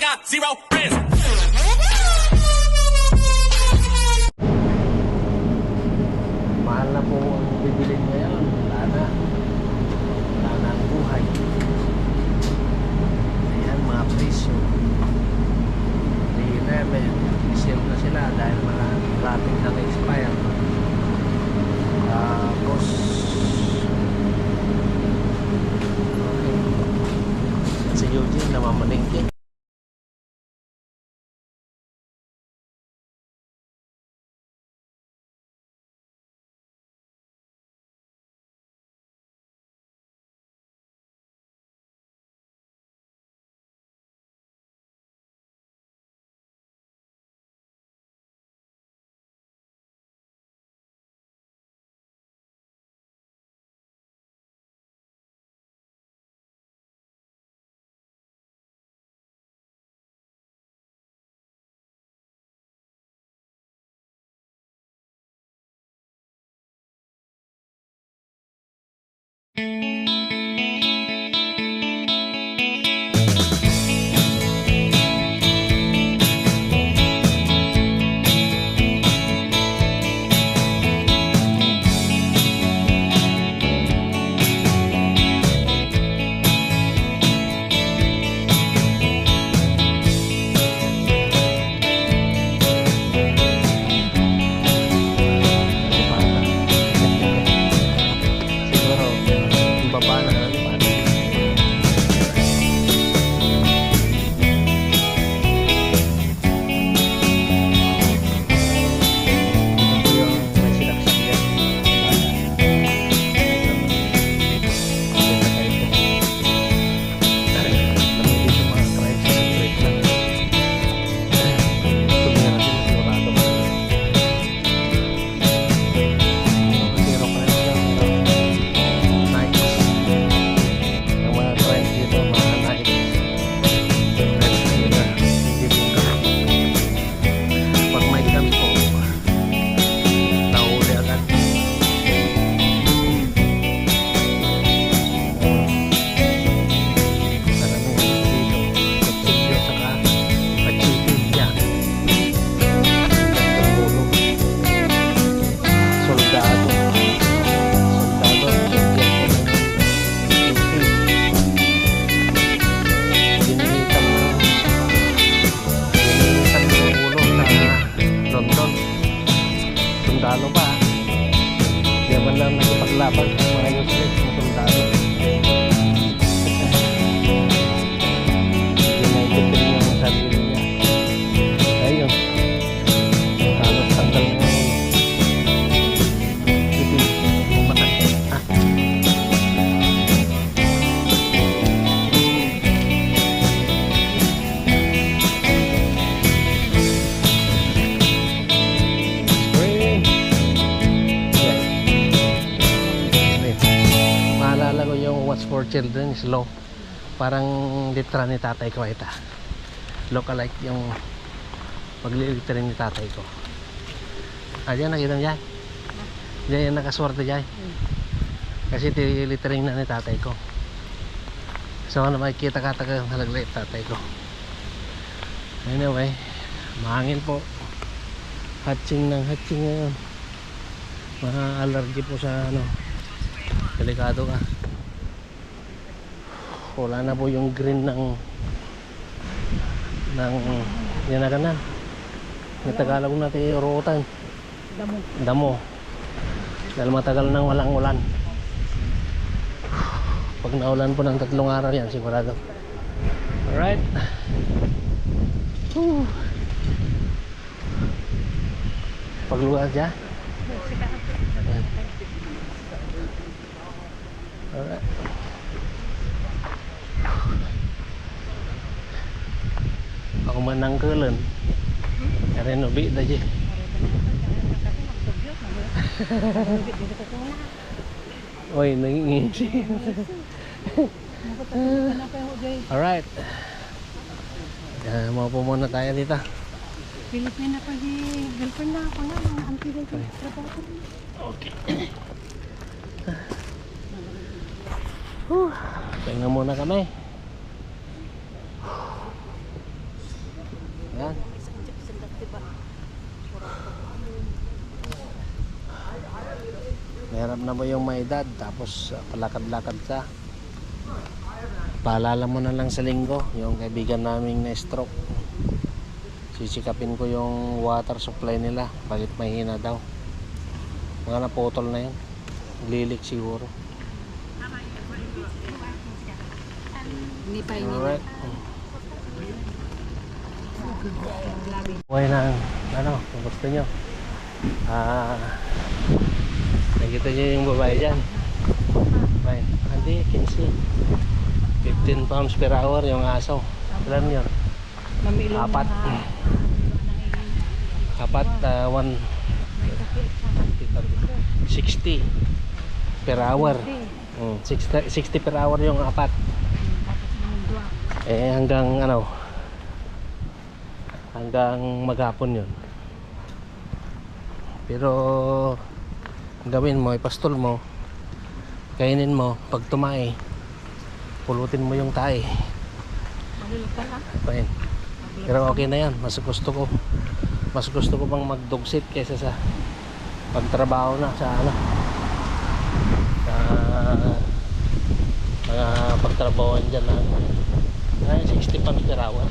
got zero friends. Mahal na po ang bibilin ngayon. Wala na. Wala na ang buhay. Ayan, mga presyo. 311. Resale na sila dahil malating nang expire. Tapos, okay. Si Eugene namamalingki. Children is Law. Parang litra ni tatay ko ita. Lookalike yung paglilitra ni tatay ko. Ah, dyan nakita dyan? Diyan yung nakaswerte dyan. Kasi tilitering na ni tatay ko. So ano makikita ka taga halaglit tatay ko. Anyway, mahangin po. Hatching ng hatching ngayon. Mga allergy po sa ano. Delikado ka. Wala na po yung green ng ng yan na kanan. Yung Tagalog natin urutan. Damo. Damo. Dahil matagal nang walang ulan. Pag naulan po ng tatlong araw yan, sigurado. Alright. Whew. Pagluwas dyan. Ako man nang kulan. Kaya nubi na dyan. Oy, nangingisi. Alright. Uh, mau po muna tayo dito. Pilipina pa di girlfriend na ako na mga auntie dito. Okay. Pahinga muna kami. Yan. Meron na mo yung may edad tapos uh, palakad-lakad ka. Paalala mo na lang sa linggo yung kaibigan naming na stroke. Sisikapin ko yung water supply nila. Bakit mahina daw? Mga naputol na yun. Lilik siguro. Hindi pa. Alright. Okay na, ano, kung gusto nyo. Ah, nakita nyo yung babae dyan. Fine. Hindi, 15. 15 pounds per hour yung aso. Ilan yun? Apat. Apat, uh, one, 60 per hour. Mm, 60, 60 per hour yung apat. Eh hanggang ano hanggang maghapon yun. Pero gawin mo, ipastol mo, kainin mo, pag tumai, pulutin mo yung tae. Fine. Pero okay na yan. Mas gusto ko. Mas gusto ko pang mag-dogsit kaysa sa pagtrabaho na sa ano. Sa mga pagtrabahoan dyan na ay, 60 pounds per hour.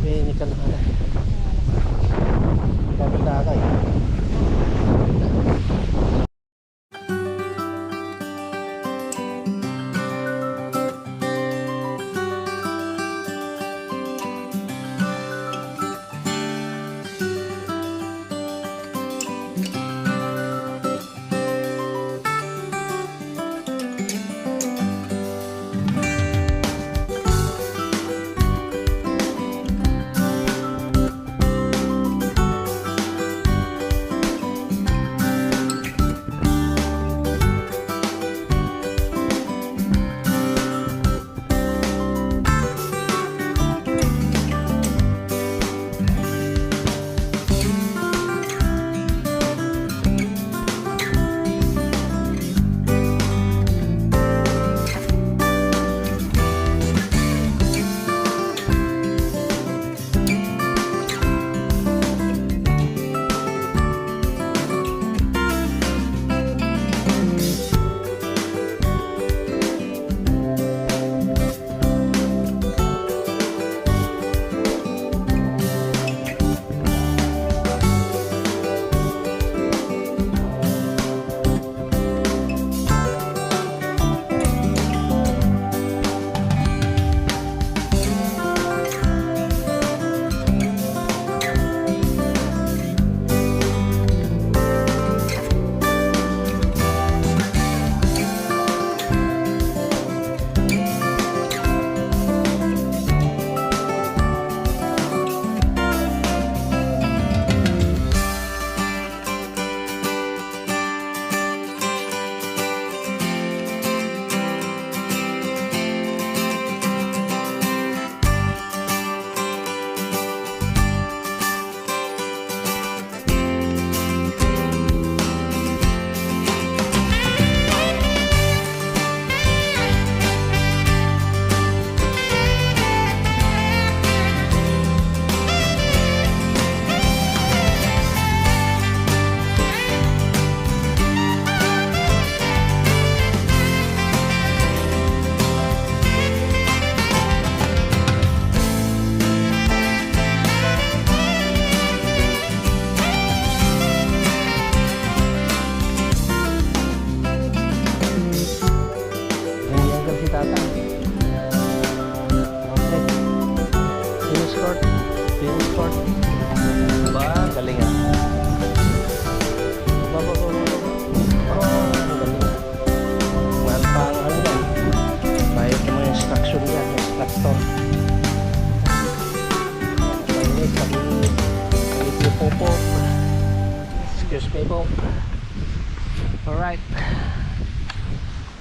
Hindi, ini ka na ka. Kapit na ka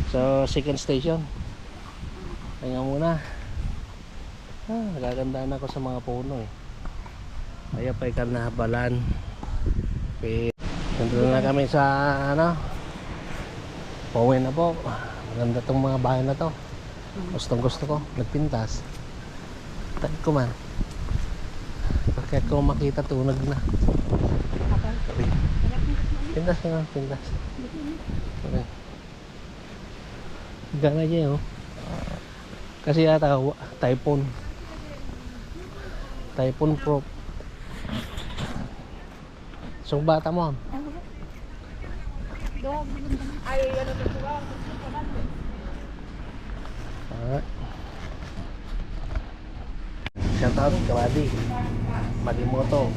So, second station. Kaya muna. Ah, nagagandaan ako sa mga puno eh. Kaya pa ikan na balan. Okay. Nandun na kami sa ano. Pauwi na po. Maganda tong mga bahay na to. Gustong gusto ko. Nagpintas. Tag ko man. Kaya ko makita tunag na. Mo. Pintas na pintas. Okay. Gana niya oh. Kasi yata typhoon. Typhoon Pro. So bata mo. Ay, ano to? Alright. Shout out Kawadi. Magimoto.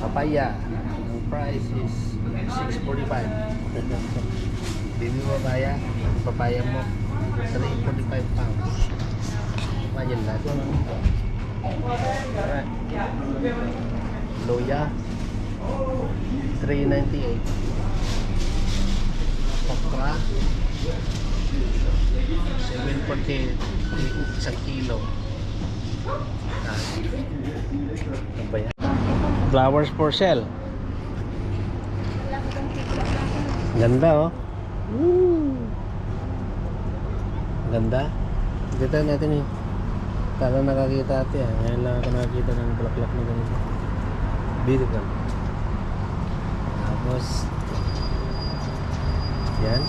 Papaya. Ang price is 645. Baby papaya. Papaya mo. 345 pounds. Imagine that. Alright. Loya. 398. Okra. 740 isang kilo. Ah. Ano? Flowers for sale. Ganda oh. Ganda. Kita natin eh. Kala nakakita ate ah. Ngayon lang ako nakakita ng bulaklak na ganito. Beautiful. Tapos yan.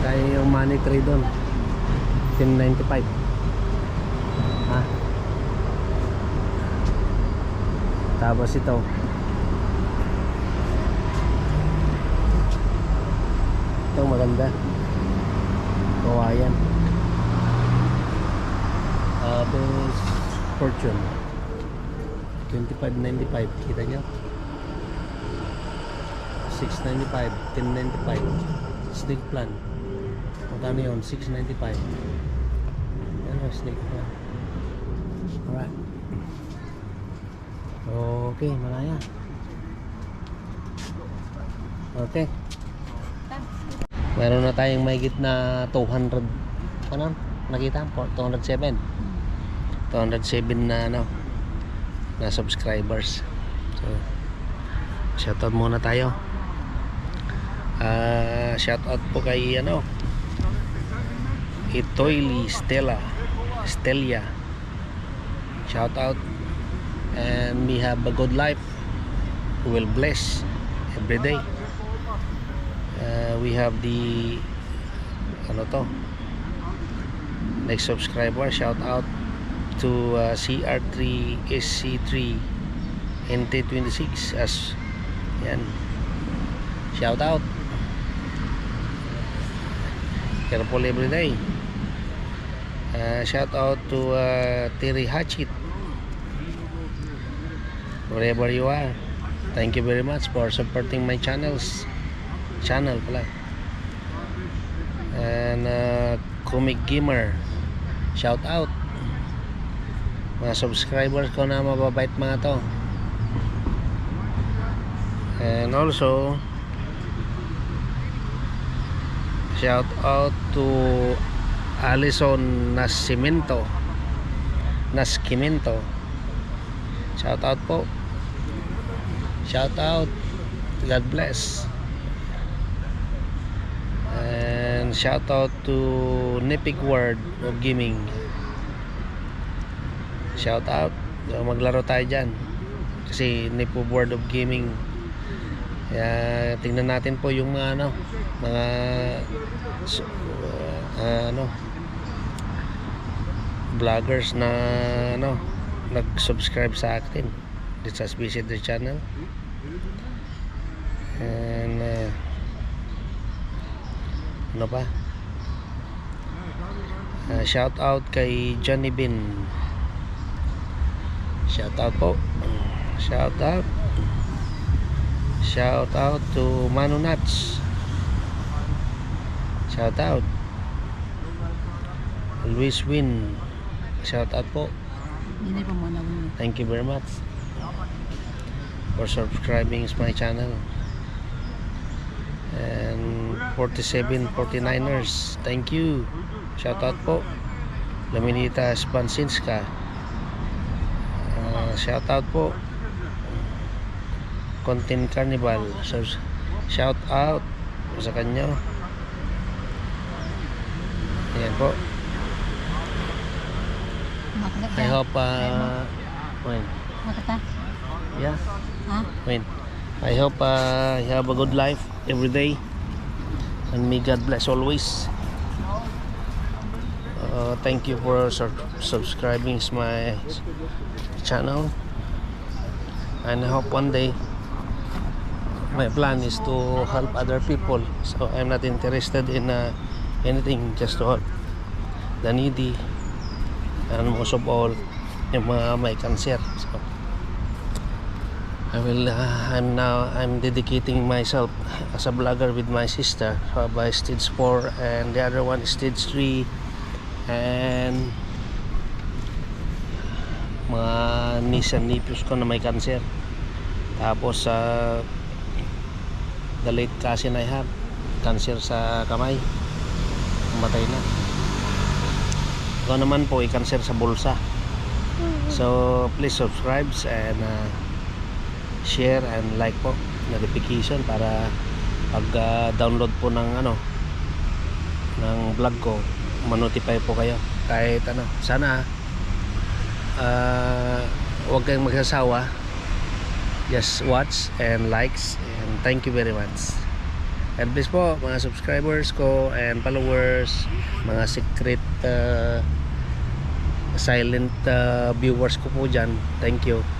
Tayo yung money trade doon. 1095. Ha? Tapos ito. Ito maganda. Kawayan. Tapos fortune. 25.95 kita nyo 695 1095 snake plan magkano yun 695 yan o snake plan alright. Okay malaya. Okay. Meron na tayong mahigit na 200 ano? Nakita? 207 207 na ano? Na subscribers. So shoutout muna tayo. Ah, shoutout po kay ano Itoyli Stella. Stelia. Shoutout and we have a good life. Will bless every day. Uh, we have the ano to? Next subscriber shout out to uh, CR3 SC3 NT26 as yan. Shout out. Careful every day uh, shout out to uh, Terry Hatchit. Wherever you are thank you very much for supporting my channels channel pala. And uh, Comic Gamer shout out. Mga subscribers ko na mababait mga to. And also shout out to Alison Nascimento. Nascimento. Shout out po. Shout out. God bless. And shout out to Nipig World of Gaming. Shout out. Maglaro tayo dyan. Kasi Nipo World of Gaming. Kaya tingnan natin po yung mga ano mga uh, ano vloggers na ano nag-subscribe sa akin let's just visit their channel. And uh, ano pa? Uh, shout out kay Johnny Bin. Shout out po. Shout out. Shout out to Manu Nuts. Shout out. Luis Win shout out po. Thank you very much for subscribing to my channel. And 47 49ers, thank you. Shout out po. Laminita Spansinska. Uh, shout out po. Content Carnival. So, shout out sa kanya. Ayan po. I hope uh, Makata? yeah. Ha? Wait. I hope uh, you have a good life every day. And may God bless always. Uh, thank you for sur- subscribing to my channel. And I hope one day my plan is to help other people. So I'm not interested in uh, anything just to help the needy and most of all yung mga may cancer. So I will uh, I'm now I'm dedicating myself as a blogger with my sister. Uh, by stage 4 and the other one is stage 3 and mga niece and nephews ko na may cancer. Tapos sa the late cousin I have cancer sa kamay. Matay na ikaw naman po ay cancer sa bulsa. So please subscribe and uh, share and like po notification para pag uh, download po ng ano ng vlog ko manotify po kayo. Kahit ano sana uh, huwag kayong magsasawa. Just watch and likes and thank you very much. And please po mga subscribers ko and followers mga secret uh, silent uh, viewers ko po dyan. Thank you